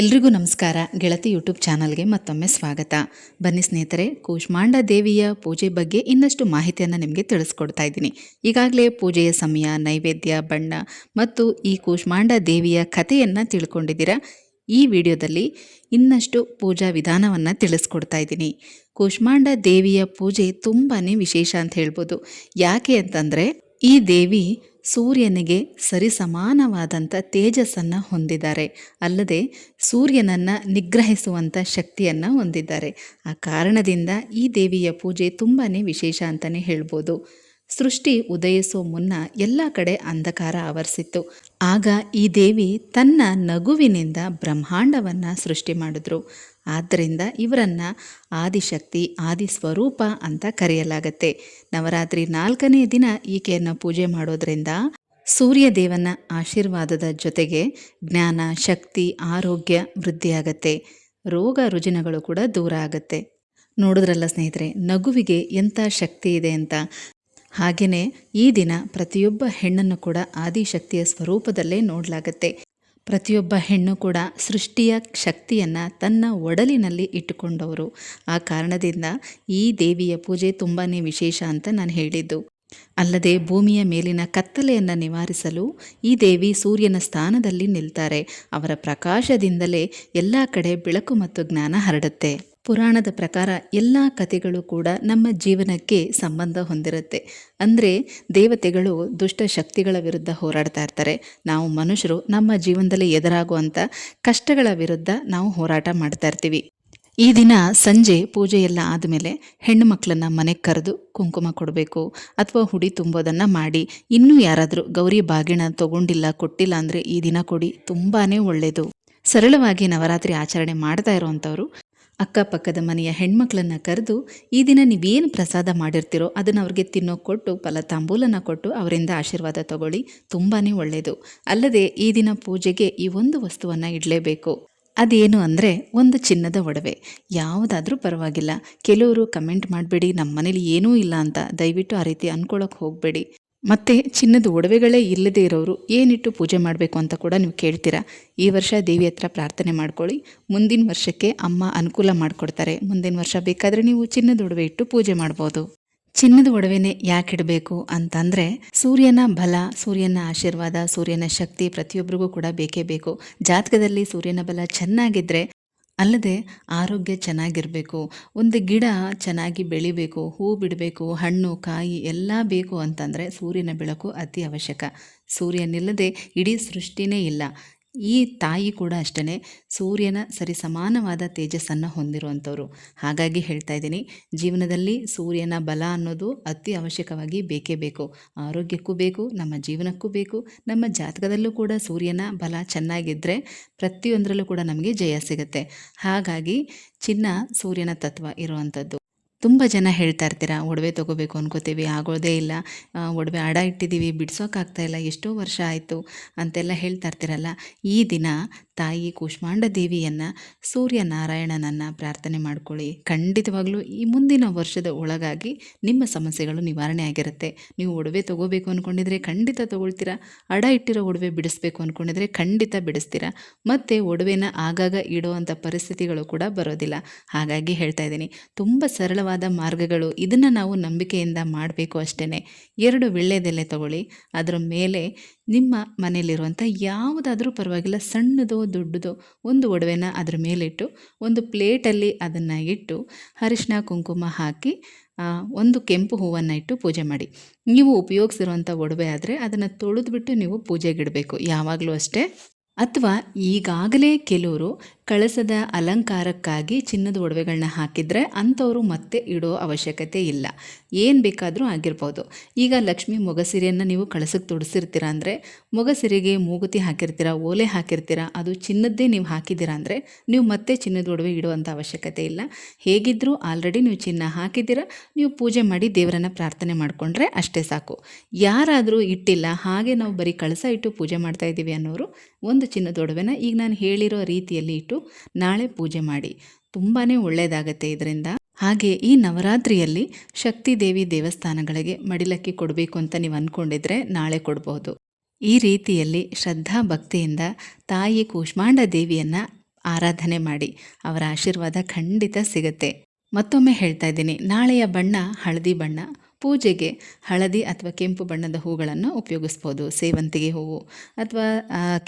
ಎಲ್ರಿಗೂ ನಮಸ್ಕಾರ. ಗೆಳತಿ ಯೂಟ್ಯೂಬ್ ಚಾನಲ್ಗೆ ಮತ್ತೊಮ್ಮೆ ಸ್ವಾಗತ. ಬನ್ನಿ ಸ್ನೇಹಿತರೆ, ಕೂಷ್ಮಾಂಡ ದೇವಿಯ ಪೂಜೆ ಬಗ್ಗೆ ಇನ್ನಷ್ಟು ಮಾಹಿತಿಯನ್ನು ನಿಮಗೆ ತಿಳಿಸ್ಕೊಡ್ತಾ ಇದ್ದೀನಿ. ಈಗಾಗಲೇ ಪೂಜೆಯ ಸಮಯ, ನೈವೇದ್ಯ, ಬಣ್ಣ ಮತ್ತು ಈ ಕೂಷ್ಮಾಂಡ ದೇವಿಯ ಕಥೆಯನ್ನು ತಿಳ್ಕೊಂಡಿದ್ದೀರಾ? ಈ ವಿಡಿಯೋದಲ್ಲಿ ಇನ್ನಷ್ಟು ಪೂಜಾ ವಿಧಾನವನ್ನು ತಿಳಿಸ್ಕೊಡ್ತಾ ಇದ್ದೀನಿ. ಕೂಷ್ಮಾಂಡ ದೇವಿಯ ಪೂಜೆ ತುಂಬಾ ವಿಶೇಷ ಅಂತ ಹೇಳ್ಬೋದು. ಯಾಕೆ ಅಂತಂದರೆ, ಈ ದೇವಿ ಸೂರ್ಯನಿಗೆ ಸರಿಸಮಾನವಾದಂಥ ತೇಜಸ್ಸನ್ನು ಹೊಂದಿದ್ದಾರೆ. ಅಲ್ಲದೆ ಸೂರ್ಯನನ್ನು ನಿಗ್ರಹಿಸುವಂಥ ಶಕ್ತಿಯನ್ನು ಹೊಂದಿದ್ದಾರೆ. ಆ ಕಾರಣದಿಂದ ಈ ದೇವಿಯ ಪೂಜೆ ತುಂಬಾ ವಿಶೇಷ ಅಂತಲೇ ಹೇಳ್ಬೋದು. ಸೃಷ್ಟಿ ಉದಯಿಸೋ ಮುನ್ನ ಎಲ್ಲ ಕಡೆ ಅಂಧಕಾರ ಆವರಿಸಿತ್ತು. ಆಗ ಈ ದೇವಿ ತನ್ನ ನಗುವಿನಿಂದ ಬ್ರಹ್ಮಾಂಡವನ್ನು ಸೃಷ್ಟಿ ಮಾಡಿದ್ರು. ಆದ್ದರಿಂದ ಇವರನ್ನು ಆದಿಶಕ್ತಿ ಆದಿ ಸ್ವರೂಪ ಅಂತ ಕರೆಯಲಾಗತ್ತೆ. ನವರಾತ್ರಿ ನಾಲ್ಕನೇ ದಿನ ಈಕೆಯನ್ನು ಪೂಜೆ ಮಾಡೋದ್ರಿಂದ ಸೂರ್ಯದೇವನ ಆಶೀರ್ವಾದದ ಜೊತೆಗೆ ಜ್ಞಾನ, ಶಕ್ತಿ, ಆರೋಗ್ಯ ವೃದ್ಧಿಯಾಗತ್ತೆ. ರೋಗ ರುಜಿನಗಳು ಕೂಡ ದೂರ ಆಗತ್ತೆ. ನೋಡಿದ್ರಲ್ಲ ಸ್ನೇಹಿತರೆ, ನಗುವಿಗೆ ಎಂಥ ಶಕ್ತಿ ಇದೆ ಅಂತ? ಹಾಗೆಯೇ ಈ ದಿನ ಪ್ರತಿಯೊಬ್ಬ ಹೆಣ್ಣನ್ನು ಕೂಡ ಆದಿಶಕ್ತಿಯ ಸ್ವರೂಪದಲ್ಲೇ ನೋಡಲಾಗತ್ತೆ. ಪ್ರತಿಯೊಬ್ಬ ಹೆಣ್ಣು ಕೂಡ ಸೃಷ್ಟಿಯ ಶಕ್ತಿಯನ್ನು ತನ್ನ ಒಡಲಿನಲ್ಲಿ ಇಟ್ಟುಕೊಂಡವರು. ಆ ಕಾರಣದಿಂದ ಈ ದೇವಿಯ ಪೂಜೆ ತುಂಬಾ ವಿಶೇಷ ಅಂತ ನಾನು ಹೇಳಿದ್ದು. ಅಲ್ಲದೆ ಭೂಮಿಯ ಮೇಲಿನ ಕತ್ತಲೆಯನ್ನು ನಿವಾರಿಸಲು ಈ ದೇವಿ ಸೂರ್ಯನ ಸ್ಥಾನದಲ್ಲಿ ನಿಲ್ತಾರೆ. ಅವರ ಪ್ರಕಾಶದಿಂದಲೇ ಎಲ್ಲ ಕಡೆ ಬೆಳಕು ಮತ್ತು ಜ್ಞಾನ ಹರಡುತ್ತೆ. ಪುರಾಣದ ಪ್ರಕಾರ ಎಲ್ಲ ಕಥೆಗಳು ಕೂಡ ನಮ್ಮ ಜೀವನಕ್ಕೆ ಸಂಬಂಧ ಹೊಂದಿರುತ್ತೆ. ಅಂದರೆ ದೇವತೆಗಳು ದುಷ್ಟ ಶಕ್ತಿಗಳ ವಿರುದ್ಧ ಹೋರಾಡ್ತಾ ಇರ್ತಾರೆ. ನಾವು ಮನುಷ್ಯರು ನಮ್ಮ ಜೀವನದಲ್ಲಿ ಎದುರಾಗುವಂಥ ಕಷ್ಟಗಳ ವಿರುದ್ಧ ನಾವು ಹೋರಾಟ ಮಾಡ್ತಾ ಇರ್ತೀವಿ. ಈ ದಿನ ಸಂಜೆ ಪೂಜೆ ಎಲ್ಲ ಆದಮೇಲೆ ಹೆಣ್ಣು ಮಕ್ಕಳನ್ನು ಮನೆಗೆ ಕರೆದು ಕುಂಕುಮ ಕೊಡಬೇಕು ಅಥವಾ ಹುಡಿ ತುಂಬೋದನ್ನು ಮಾಡಿ. ಇನ್ನೂ ಯಾರಾದರೂ ಗೌರಿ ಬಾಗಿಣ ತಗೊಂಡಿಲ್ಲ, ಕೊಟ್ಟಿಲ್ಲ ಅಂದರೆ ಈ ದಿನ ಕೊಡಿ ತುಂಬಾ ಒಳ್ಳೆಯದು ಸರಳವಾಗಿ ನವರಾತ್ರಿ ಆಚರಣೆ ಮಾಡ್ತಾ ಇರೋವಂಥವ್ರು ಅಕ್ಕಪಕ್ಕದ ಮನೆಯ ಹೆಣ್ಮಕ್ಳನ್ನು ಕರೆದು, ಈ ದಿನ ನೀವೇನು ಪ್ರಸಾದ ಮಾಡಿರ್ತೀರೋ ಅದನ್ನು ಅವ್ರಿಗೆ ತಿನ್ನೋಕೆ ಕೊಟ್ಟು ಫಲ ತಾಂಬೂಲನ ಕೊಟ್ಟು ಅವರಿಂದ ಆಶೀರ್ವಾದ ತಗೊಳ್ಳಿ. ತುಂಬಾ ಒಳ್ಳೆಯದು ಅಲ್ಲದೆ ಈ ದಿನ ಪೂಜೆಗೆ ಈ ಒಂದು ವಸ್ತುವನ್ನು ಇಡಲೇಬೇಕು. ಅದೇನು ಅಂದರೆ ಒಂದು ಚಿನ್ನದ ಒಡವೆ. ಯಾವುದಾದ್ರೂ ಪರವಾಗಿಲ್ಲ. ಕೆಲವರು ಕಮೆಂಟ್ ಮಾಡಬೇಡಿ ನಮ್ಮ ಮನೇಲಿ ಏನೂ ಇಲ್ಲ ಅಂತ ದಯವಿಟ್ಟು ಆ ರೀತಿ ಅಂದ್ಕೊಳ್ಳೋಕೆ ಹೋಗಬೇಡಿ. ಮತ್ತು ಚಿನ್ನದ ಒಡವೆಗಳೇ ಇಲ್ಲದೇ ಇರೋರು ಏನಿಟ್ಟು ಪೂಜೆ ಮಾಡಬೇಕು ಅಂತ ಕೂಡ ನೀವು ಕೇಳ್ತೀರಾ? ಈ ವರ್ಷ ದೇವಿ ಹತ್ರ ಪ್ರಾರ್ಥನೆ ಮಾಡ್ಕೊಳ್ಳಿ. ಮುಂದಿನ ವರ್ಷಕ್ಕೆ ಅಮ್ಮ ಅನುಕೂಲ ಮಾಡಿಕೊಡ್ತಾರೆ. ಮುಂದಿನ ವರ್ಷ ಬೇಕಾದರೆ ನೀವು ಚಿನ್ನದ ಒಡವೆ ಇಟ್ಟು ಪೂಜೆ ಮಾಡ್ಬೋದು. ಚಿನ್ನದ ಒಡವೆನೇ ಯಾಕೆ ಇಡಬೇಕು ಅಂತಂದರೆ ಸೂರ್ಯನ ಬಲ, ಸೂರ್ಯನ ಆಶೀರ್ವಾದ, ಸೂರ್ಯನ ಶಕ್ತಿ ಪ್ರತಿಯೊಬ್ಬರಿಗೂ ಕೂಡ ಬೇಕೇ ಬೇಕು. ಜಾತಕದಲ್ಲಿ ಸೂರ್ಯನ ಬಲ ಚೆನ್ನಾಗಿದ್ದರೆ ಅಲ್ಲದೆ ಆರೋಗ್ಯ ಚೆನ್ನಾಗಿರಬೇಕು, ಒಂದು ಗಿಡ ಚೆನ್ನಾಗಿ ಬೆಳಿಬೇಕು, ಹೂ ಬಿಡಬೇಕು, ಹಣ್ಣು, ಕಾಯಿ ಎಲ್ಲ ಬೇಕು ಅಂತಂದರೆ ಸೂರ್ಯನ ಬೆಳಕು ಅತಿ ಅವಶ್ಯಕ. ಸೂರ್ಯನಿಲ್ಲದೆ ಇಡೀ ಸೃಷ್ಟಿನೇ ಇಲ್ಲ. ಈ ತಾಯಿ ಕೂಡ ಅಷ್ಟೇ ಸೂರ್ಯನ ಸರಿ ಸಮಾನವಾದ ತೇಜಸ್ಸನ್ನು ಹೊಂದಿರುವಂಥವ್ರು. ಹಾಗಾಗಿ ಹೇಳ್ತಾ ಇದ್ದೀನಿ, ಜೀವನದಲ್ಲಿ ಸೂರ್ಯನ ಬಲ ಅನ್ನೋದು ಅತಿ ಅವಶ್ಯಕವಾಗಿ ಬೇಕೇ ಬೇಕು. ಆರೋಗ್ಯಕ್ಕೂ ಬೇಕು, ನಮ್ಮ ಜೀವನಕ್ಕೂ ಬೇಕು. ನಮ್ಮ ಜಾತಕದಲ್ಲೂ ಕೂಡ ಸೂರ್ಯನ ಬಲ ಚೆನ್ನಾಗಿದ್ದರೆ ಪ್ರತಿಯೊಂದರಲ್ಲೂ ಕೂಡ ನಮಗೆ ಜಯ ಸಿಗುತ್ತೆ. ಹಾಗಾಗಿ ಚಿನ್ನ ಸೂರ್ಯನ ತತ್ವ ಇರುವಂಥದ್ದು. ತುಂಬ ಜನ ಹೇಳ್ತಾ ಇರ್ತೀರಾ, ಒಡವೆ ತೊಗೋಬೇಕು ಅನ್ಕೋತೀವಿ, ಆಗೋದೇ ಇಲ್ಲ. ಒಡವೆ ಅಡ ಇಟ್ಟಿದ್ದೀವಿ ಬಿಡ್ಸೋಕ್ಕಾಗ್ತಾ ಇಲ್ಲ, ಎಷ್ಟೋ ವರ್ಷ ಆಯಿತು ಅಂತೆಲ್ಲ ಹೇಳ್ತಾ ಇರ್ತೀರಲ್ಲ. ಈ ದಿನ ತಾಯಿ ಕೂಷ್ಮಾಂಡ ದೇವಿಯನ್ನು ಸೂರ್ಯನಾರಾಯಣನನ್ನು ಪ್ರಾರ್ಥನೆ ಮಾಡ್ಕೊಳ್ಳಿ. ಖಂಡಿತವಾಗ್ಲೂ ಈ ಮುಂದಿನ ವರ್ಷದ ಒಳಗಾಗಿ ನಿಮ್ಮ ಸಮಸ್ಯೆಗಳು ನಿವಾರಣೆ ಆಗಿರುತ್ತೆ. ನೀವು ಒಡವೆ ತೊಗೋಬೇಕು ಅಂದ್ಕೊಂಡಿದ್ರೆ ಖಂಡಿತ ತೊಗೊಳ್ತೀರಾ, ಅಡ ಇಟ್ಟಿರೋ ಒಡವೆ ಬಿಡಿಸ್ಬೇಕು ಅಂದ್ಕೊಂಡಿದ್ರೆ ಖಂಡಿತ ಬಿಡಿಸ್ತೀರಾ, ಮತ್ತು ಒಡವೆನ ಆಗಾಗ ಇಡೋವಂಥ ಪರಿಸ್ಥಿತಿಗಳು ಕೂಡ ಬರೋದಿಲ್ಲ. ಹಾಗಾಗಿ ಹೇಳ್ತಾ ಇದ್ದೀನಿ, ತುಂಬ ಸರಳವಾದ ಮಾರ್ಗಗಳು ಇದನ್ನು ನಾವು ನಂಬಿಕೆಯಿಂದ ಮಾಡಬೇಕು ಅಷ್ಟೇ ಎರಡು ವಿಳ್ಳೆದೆಲೆ ತಗೊಳ್ಳಿ, ಅದರ ಮೇಲೆ ನಿಮ್ಮ ಮನೆಯಲ್ಲಿರುವಂಥ ಯಾವುದಾದ್ರೂ ಪರವಾಗಿಲ್ಲ, ಸಣ್ಣದೋ ದೊಡ್ಡದೋ ಒಂದು ಒಡವೆನ ಅದ್ರ ಮೇಲಿಟ್ಟು, ಒಂದು ಪ್ಲೇಟಲ್ಲಿ ಅದನ್ನು ಇಟ್ಟು ಅರಿಶಿನ ಕುಂಕುಮ ಹಾಕಿ ಒಂದು ಕೆಂಪು ಹೂವನ್ನು ಇಟ್ಟು ಪೂಜೆ ಮಾಡಿ. ನೀವು ಉಪಯೋಗಿಸಿರುವಂಥ ಒಡವೆ ಆದರೆ ಅದನ್ನು ತೊಳೆದ್ಬಿಟ್ಟು ನೀವು ಪೂಜೆಗಿಡಬೇಕು ಯಾವಾಗಲೂ ಅಷ್ಟೇ. ಅಥವಾ ಈಗಾಗಲೇ ಕೆಲವರು ಕಳಸದ ಅಲಂಕಾರಕ್ಕಾಗಿ ಚಿನ್ನದ ಒಡವೆಗಳನ್ನ ಹಾಕಿದರೆ ಅಂಥವರು ಮತ್ತೆ ಇಡೋ ಅವಶ್ಯಕತೆ ಇಲ್ಲ. ಏನು ಬೇಕಾದರೂ ಆಗಿರ್ಬೋದು. ಈಗ ಲಕ್ಷ್ಮಿ ಮೊಗಸಿರಿಯನ್ನು ನೀವು ಕಳಸಕ್ಕೆ ತೊಡಿಸಿರ್ತೀರ ಅಂದರೆ, ಮೊಗಸಿರಿಗೆ ಮೂಗುತಿ ಹಾಕಿರ್ತೀರ, ಓಲೆ ಹಾಕಿರ್ತೀರ, ಅದು ಚಿನ್ನದ್ದೇ ನೀವು ಹಾಕಿದ್ದೀರಾ ಅಂದರೆ, ನೀವು ಮತ್ತೆ ಚಿನ್ನದ ಒಡವೆ ಇಡುವಂಥ ಅವಶ್ಯಕತೆ ಇಲ್ಲ. ಹೇಗಿದ್ದರೂ ಆಲ್ರೆಡಿ ನೀವು ಚಿನ್ನ ಹಾಕಿದ್ದೀರ, ನೀವು ಪೂಜೆ ಮಾಡಿ ದೇವರನ್ನು ಪ್ರಾರ್ಥನೆ ಮಾಡಿಕೊಂಡ್ರೆ ಅಷ್ಟೇ ಸಾಕು. ಯಾರಾದರೂ ಇಟ್ಟಿಲ್ಲ, ಹಾಗೆ ನಾವು ಬರೀ ಕಳಸ ಇಟ್ಟು ಪೂಜೆ ಮಾಡ್ತಾ ಇದ್ದೀವಿ ಅನ್ನೋರು, ಒಂದು ಚಿನ್ನದ ಒಡವೆನ ಈಗ ನಾನು ಹೇಳಿರೋ ರೀತಿಯಲ್ಲಿ ಇಟ್ಟು ನಾಳೆ ಪೂಜೆ ಮಾಡಿ. ತುಂಬಾ ಒಳ್ಳೆಯದಾಗತ್ತೆ ಇದರಿಂದ. ಹಾಗೆ ಈ ನವರಾತ್ರಿಯಲ್ಲಿ ಶಕ್ತಿ ದೇವಿ ದೇವಸ್ಥಾನಗಳಿಗೆ ಮಡಿಲಕ್ಕಿ ಕೊಡಬೇಕು ಅಂತ ನೀವು ಅಂದ್ಕೊಂಡಿದ್ರೆ ನಾಳೆ ಕೊಡ್ಬೋದು. ಈ ರೀತಿಯಲ್ಲಿ ಶ್ರದ್ಧಾ ಭಕ್ತಿಯಿಂದ ತಾಯಿ ಕೂಷ್ಮಾಂಡ ದೇವಿಯನ್ನು ಆರಾಧನೆ ಮಾಡಿ ಅವರ ಆಶೀರ್ವಾದ ಖಂಡಿತ ಸಿಗುತ್ತೆ. ಮತ್ತೊಮ್ಮೆ ಹೇಳ್ತಾ ಇದ್ದೀನಿ, ನಾಳೆಯ ಬಣ್ಣ ಹಳದಿ ಬಣ್ಣ. ಪೂಜೆಗೆ ಹಳದಿ ಅಥವಾ ಕೆಂಪು ಬಣ್ಣದ ಹೂಗಳನ್ನು ಉಪಯೋಗಿಸ್ಬೋದು. ಸೇವಂತಿಗೆ ಹೂವು ಅಥವಾ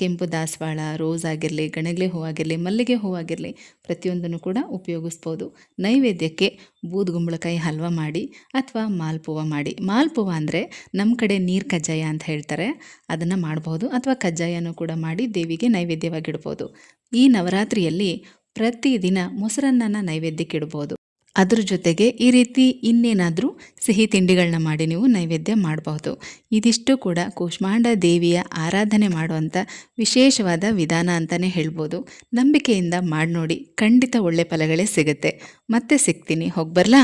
ಕೆಂಪು ದಾಸವಾಳ, ರೋಸ್ ಆಗಿರಲಿ, ಗಣಗ್ಲೆ ಹೂವಾಗಿರಲಿ ಮಲ್ಲಿಗೆ ಹೂವಾಗಿರಲಿ ಪ್ರತಿಯೊಂದನ್ನು ಕೂಡ ಉಪಯೋಗಿಸ್ಬೋದು. ನೈವೇದ್ಯಕ್ಕೆ ಬೂದುಗುಂಬಳಕಾಯಿ ಹಲ್ವ ಮಾಡಿ ಅಥವಾ ಮಾಲ್ಪುವ ಮಾಡಿ. ಮಾಲ್ಪುವ ಅಂದರೆ ನಮ್ಮ ಕಡೆ ನೀರು ಕಜ್ಜಾಯ ಅಂತ ಹೇಳ್ತಾರೆ. ಅದನ್ನು ಮಾಡಬಹುದು ಅಥವಾ ಕಜ್ಜಾಯನೂ ಕೂಡ ಮಾಡಿ ದೇವಿಗೆ ನೈವೇದ್ಯವಾಗಿಡ್ಬೋದು ಈ ನವರಾತ್ರಿಯಲ್ಲಿ ಪ್ರತಿದಿನ ಮೊಸರನ್ನನ ನೈವೇದ್ಯಕ್ಕೆ ಇಡ್ಬೋದು. ಅದ್ರ ಜೊತೆಗೆ ಈ ರೀತಿ ಇನ್ನೇನಾದರೂ ಸಿಹಿ ತಿಂಡಿಗಳನ್ನ ಮಾಡಿ ನೀವು ನೈವೇದ್ಯ ಮಾಡಬಹುದು. ಇದಿಷ್ಟು ಕೂಡ ಕೂಷ್ಮಾಂಡ ದೇವಿಯ ಆರಾಧನೆ ಮಾಡುವಂಥ ವಿಶೇಷವಾದ ವಿಧಾನ ಅಂತಲೇ ಹೇಳ್ಬೋದು. ನಂಬಿಕೆಯಿಂದ ಮಾಡಿ ನೋಡಿ ಖಂಡಿತ ಒಳ್ಳೆ ಫಲಗಳೇ ಸಿಗುತ್ತೆ. ಮತ್ತೆ ಸಿಗ್ತೀನಿ. ಹೋಗಿ ಬರಲಾ